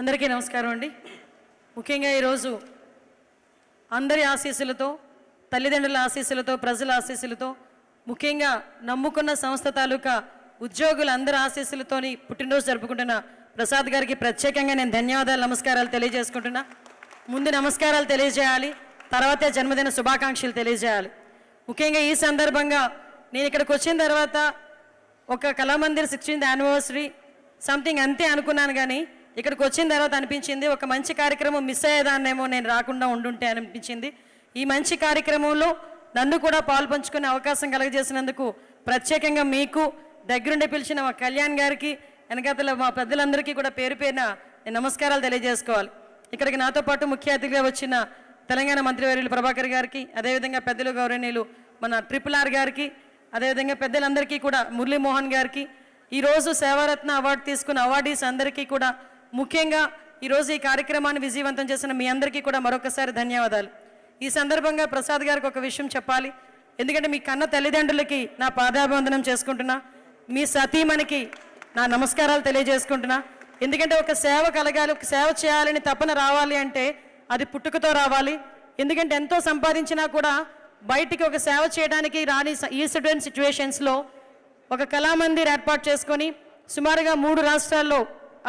అందరికీ నమస్కారం అండి. ముఖ్యంగా ఈరోజు అందరి ఆశీస్సులతో తల్లిదండ్రుల ఆశీస్సులతో ప్రజల ఆశీస్సులతో ముఖ్యంగా నమ్ముకున్న సంస్థ తాలూకా ఉద్యోగుల అందరి ఆశీస్సులతోని పుట్టినరోజు జరుపుకుంటున్న ప్రసాద్ గారికి ప్రత్యేకంగా నేను ధన్యవాదాలు నమస్కారాలు తెలియజేసుకుంటున్నా. ముందు నమస్కారాలు తెలియజేయాలి తర్వాతే జన్మదిన శుభాకాంక్షలు తెలియజేయాలి. ముఖ్యంగా ఈ సందర్భంగా నేను ఇక్కడికి వచ్చిన తర్వాత ఒక కళామందిర్ సిక్స్టీన్త్ యానివర్సరీ సంథింగ్ అంతే అనుకున్నాను కానీ ఇక్కడికి వచ్చిన తర్వాత అనిపించింది ఒక మంచి కార్యక్రమం మిస్ అయ్యేదాన్నేమో నేను రాకుండా ఉండుంటే అనిపించింది. ఈ మంచి కార్యక్రమంలో నన్ను కూడా పాల్పంచుకునే అవకాశం కలగజేసినందుకు ప్రత్యేకంగా మీకు దగ్గరుండి పిలిచిన మా కళ్యాణ్ గారికి వెనకాతల మా పెద్దలందరికీ కూడా పేరు పేరున నేను నమస్కారాలు తెలియజేసుకోవాలి. ఇక్కడికి నాతో పాటు ముఖ్య అతిథిగా వచ్చిన తెలంగాణ మంత్రివర్యులు ప్రభాకర్ గారికి అదేవిధంగా పెద్దలు గౌరవనీయులు మన ట్రిపుల్ ఆర్ గారికి అదేవిధంగా పెద్దలందరికీ కూడా మురళీమోహన్ గారికి ఈరోజు సేవారత్న అవార్డు తీసుకున్న అవార్డీస్ అందరికీ కూడా ముఖ్యంగా ఈరోజు ఈ కార్యక్రమాన్ని విజయవంతం చేసిన మీ అందరికీ కూడా మరొకసారి ధన్యవాదాలు. ఈ సందర్భంగా ప్రసాద్ గారికి ఒక విషయం చెప్పాలి. ఎందుకంటే మీ కన్న తల్లిదండ్రులకి నా పాదాభివందనం చేసుకుంటున్నా. మీ సతీమణికి నా నమస్కారాలు తెలియజేసుకుంటున్నా. ఎందుకంటే ఒక సేవ కలగాలి ఒక సేవ చేయాలని తపన రావాలి అంటే అది పుట్టుకతో రావాలి. ఎందుకంటే ఎంతో సంపాదించినా కూడా బయటికి ఒక సేవ చేయడానికి రాని ఈ స్టూడెంట్ సిచ్యువేషన్స్లో ఒక కళామందిర్ ఏర్పాటు చేసుకొని సుమారుగా మూడు రాష్ట్రాల్లో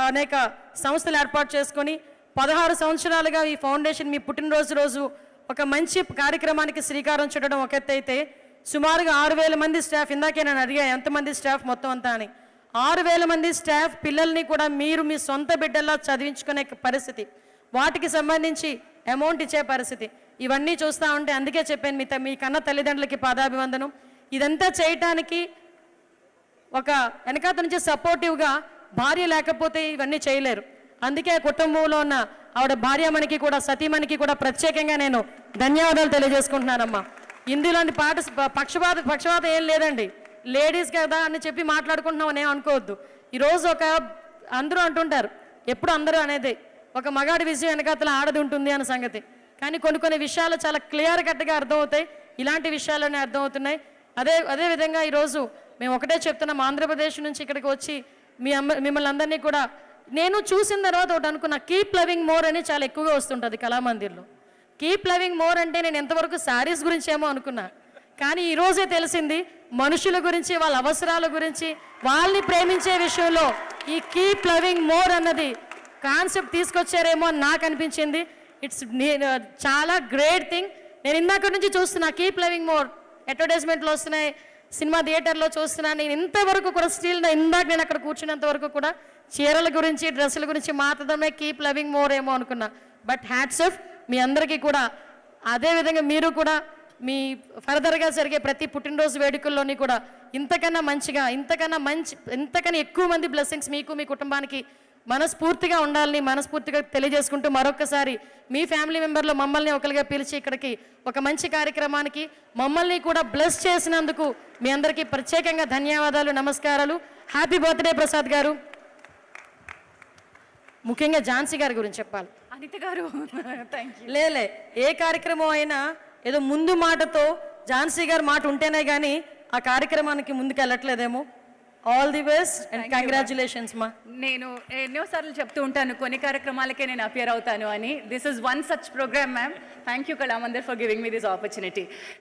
అనేక సంస్థలు ఏర్పాటు చేసుకొని పదహారు సంవత్సరాలుగా ఈ ఫౌండేషన్ మీ పుట్టినరోజు రోజు ఒక మంచి కార్యక్రమానికి శ్రీకారం చుట్టడం ఒక అయితే సుమారుగా ఆరు వేల మంది స్టాఫ్ ఇందాకే నేను అడిగా ఎంతమంది స్టాఫ్ మొత్తం అంతా? అని. ఆరు వేల మంది స్టాఫ్ పిల్లల్ని కూడా మీరు మీ సొంత బిడ్డల్లా చదివించుకునే పరిస్థితి. వాటికి సంబంధించి అమౌంట్ ఇచ్చే పరిస్థితి. ఇవన్నీ చూస్తూ ఉంటే అందుకే చెప్పాను మీ మీ కన్న తల్లిదండ్రులకి పాదాభివందనం. ఇదంతా చేయటానికి ఒక వెనకాత నుంచి సపోర్టివ్గా భార్య లేకపోతే ఇవన్నీ చేయలేరు. అందుకే కుటుంబంలో ఉన్న ఆవిడ భార్యమణికి కూడా సతీమణికి కూడా ప్రత్యేకంగా నేను ధన్యవాదాలు తెలియజేసుకుంటున్నానమ్మా. ఇందులోని పాట పక్షపాత పక్షపాతం ఏం లేదండి. లేడీస్ కదా అని చెప్పి మాట్లాడుకుంటున్నాం నేను అనుకోవద్దు. ఈరోజు ఒక అందరూ అంటుంటారు ఎప్పుడు అందరూ అనేది ఒక మగాడి విజయం వెనకాతల ఆడది ఉంటుంది అన్న సంగతి. కానీ కొన్ని కొన్ని విషయాలు చాలా క్లియర్ కట్గా అర్థమవుతాయి. ఇలాంటి విషయాలనే అర్థమవుతున్నాయి. అదే అదే విధంగా ఈరోజు మేము ఒకటే చెప్తున్నాం ఆంధ్రప్రదేశ్ నుంచి ఇక్కడికి వచ్చి మీ అమ్మ మిమ్మల్ని అందరినీ కూడా నేను చూసిన తర్వాత ఒకటి అనుకున్నా కీప్ లవింగ్ మోర్ అని చాలా ఎక్కువగా వస్తుంటుంది కళామందిర్లో కీప్ లవింగ్ మోర్ అంటే నేను ఎంతవరకు శారీస్ గురించి ఏమో అనుకున్నా. కానీ ఈరోజే తెలిసింది మనుషుల గురించి వాళ్ళ అవసరాల గురించి వాళ్ళని ప్రేమించే విషయంలో ఈ కీప్ లవింగ్ మోర్ అన్నది కాన్సెప్ట్ తీసుకొచ్చారేమో అని నాకు అనిపించింది. ఇట్స్ చాలా గ్రేట్ థింగ్ నేను ఇందాక నుంచి చూస్తున్నా కీప్ లవింగ్ మోర్ అడ్వర్టైజ్మెంట్లు వస్తున్నాయి. సినిమా థియేటర్లో చూస్తున్నా నేను ఇంతవరకు కూడా స్టీల్ ఇందాక నేను అక్కడ కూర్చున్నంత వరకు కూడా చీరల గురించి డ్రెస్సుల గురించి మాట్లాడమే కీప్ లవింగ్ మోర్ ఏమో అనుకున్నా. బట్ హ్యాట్స్ ఆఫ్ మీ అందరికీ కూడా. అదేవిధంగా మీరు కూడా మీ ఫర్దర్గా జరిగే ప్రతి పుట్టినరోజు వేడుకల్లోని కూడా ఇంతకన్నా మంచిగా ఇంతకన్నా మంచి ఇంతకన్నా ఎక్కువ మంది బ్లెస్సింగ్స్ మీకు మీ కుటుంబానికి మనస్ఫూర్తిగా ఉండాలని మనస్ఫూర్తిగా తెలియజేసుకుంటూ మరొకసారి మీ ఫ్యామిలీ మెంబర్లో మమ్మల్ని ఒకరిగా పిలిచి ఇక్కడికి ఒక మంచి కార్యక్రమానికి మమ్మల్ని కూడా బ్లెస్ చేసినందుకు మీ అందరికీ ప్రత్యేకంగా ధన్యవాదాలు నమస్కారాలు. హ్యాపీ బర్త్డే ప్రసాద్ గారు. ముఖ్యంగా ఝాన్సీ గారి గురించి చెప్పాలి. అనిత గారు లేలే ఏ కార్యక్రమం అయినా ఏదో ముందు మాటతో ఝాన్సీ గారి మాట ఉంటేనే కానీ ఆ కార్యక్రమానికి ముందుకు వెళ్ళట్లేదేమో all the best and congratulations మా నేను ఎన్నోసార్లు చెప్తూ ఉంటాను కొన్ని కార్యక్రమాలకే నేను అపియర్ అవుతాను అని. This is one such programme ma'am thank you Kalamandir for giving me this opportunity